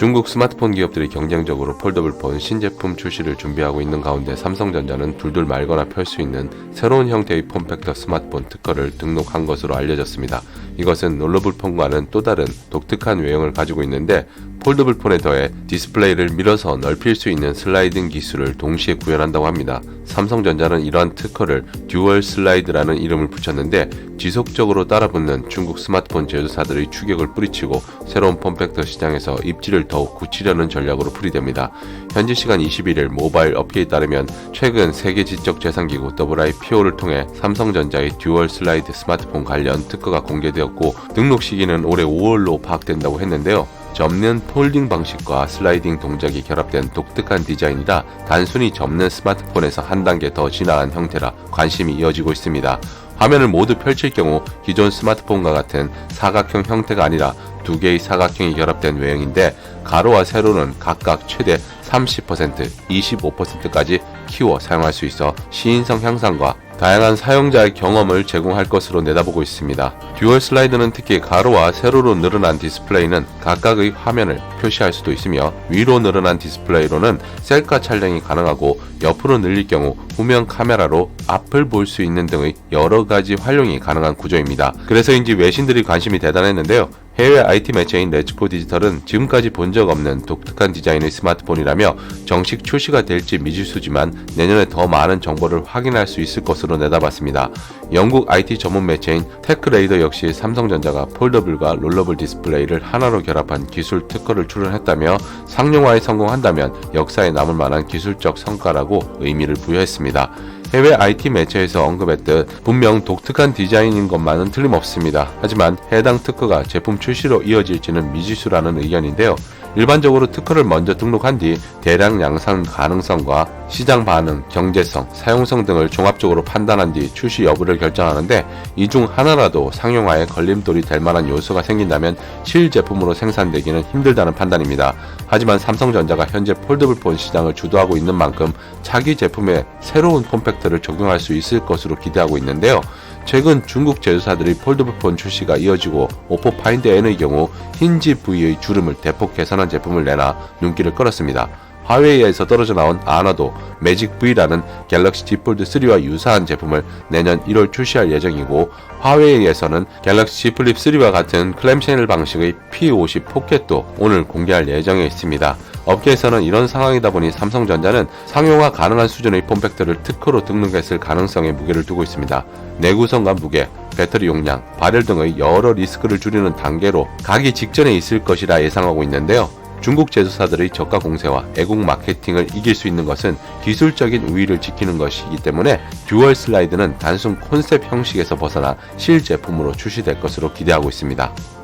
중국 스마트폰 기업들이 경쟁적으로 폴더블 폰 신제품 출시를 준비하고 있는 가운데 삼성전자는 둘둘 말거나 펼 수 있는 새로운 형태의 폼팩터 스마트폰 특허를 등록한 것으로 알려졌습니다. 이것은 롤러블 폰과는 또 다른 독특한 외형을 가지고 있는데 폴더블 폰에 더해 디스플레이를 밀어서 넓힐 수 있는 슬라이딩 기술을 동시에 구현한다고 합니다. 삼성전자는 이러한 특허를 듀얼 슬라이드라는 이름을 붙였는데 지속적으로 따라붙는 중국 스마트폰 제조사들의 추격을 뿌리치고 새로운 폼팩터 시장에서 입지를 더욱 굳히려는 전략으로 풀이됩니다. 현지 시간 21일 모바일 업계에 따르면 최근 세계 지적 재산 기구 WIPO를 통해 삼성전자의 듀얼 슬라이드 스마트폰 관련 특허가 공개되었고 등록 시기는 올해 5월로 파악된다고 했는데요. 접는 폴딩 방식과 슬라이딩 동작이 결합된 독특한 디자인이라 단순히 접는 스마트폰에서 한 단계 더 진화한 형태라 관심이 이어지고 있습니다. 화면을 모두 펼칠 경우 기존 스마트폰과 같은 사각형 형태가 아니라 두 개의 사각형이 결합된 외형인데 가로와 세로는 각각 최대 30%, 25%까지 키워 사용할 수 있어 시인성 향상과 다양한 사용자의 경험을 제공할 것으로 내다보고 있습니다. 듀얼 슬라이드는 특히 가로와 세로로 늘어난 디스플레이는 각각의 화면을 표시할 수도 있으며 위로 늘어난 디스플레이로는 셀카 촬영이 가능하고 옆으로 늘릴 경우 후면 카메라로 앞을 볼 수 있는 등의 여러 가지 활용이 가능한 구조입니다. 그래서인지 외신들이 관심이 대단했는데요. 해외 IT 매체인 레츠포 디지털은 지금까지 본 적 없는 독특한 디자인의 스마트폰이라며 정식 출시가 될지 미지수지만 내년에 더 많은 정보를 확인할 수 있을 것으로 내다봤습니다. 영국 IT 전문 매체인 테크레이더 역시 삼성전자가 폴더블과 롤러블 디스플레이를 하나로 결합한 기술 특허를 출원했다며 상용화에 성공한다면 역사에 남을 만한 기술적 성과라고 의미를 부여했습니다. 해외 IT 매체에서 언급했듯 분명 독특한 디자인인 것만은 틀림없습니다. 하지만 해당 특허가 제품 출시로 이어질지는 미지수라는 의견인데요. 일반적으로 특허를 먼저 등록한 뒤 대량 양산 가능성과 시장 반응, 경제성, 사용성 등을 종합적으로 판단한 뒤 출시 여부를 결정하는데 이 중 하나라도 상용화에 걸림돌이 될 만한 요소가 생긴다면 실제품으로 생산되기는 힘들다는 판단입니다. 하지만 삼성전자가 현재 폴더블폰 시장을 주도하고 있는 만큼 차기 제품에 새로운 폼팩터를 적용할 수 있을 것으로 기대하고 있는데요. 최근 중국 제조사들이 폴더블폰 출시가 이어지고 오포 파인드 N의 경우 힌지 부위의 주름을 대폭 개선한 제품을 내놔 눈길을 끌었습니다. 화웨이에서 떨어져 나온 아너도 매직 V라는 갤럭시 Z 폴드 3와 유사한 제품을 내년 1월 출시할 예정이고 화웨이에서는 갤럭시 Z 플립 3와 같은 클램셰넬 방식의 P50 포켓도 오늘 공개할 예정에 있습니다. 업계에서는 이런 상황이다 보니 삼성전자는 상용화 가능한 수준의 폼팩터를 특허로 등록했을 가능성에 무게를 두고 있습니다. 내구성과 무게, 배터리 용량, 발열 등의 여러 리스크를 줄이는 단계로 가기 직전에 있을 것이라 예상하고 있는데요. 중국 제조사들의 저가 공세와 애국 마케팅을 이길 수 있는 것은 기술적인 우위를 지키는 것이기 때문에 듀얼 슬라이드는 단순 콘셉트 형식에서 벗어나 실제품으로 출시될 것으로 기대하고 있습니다.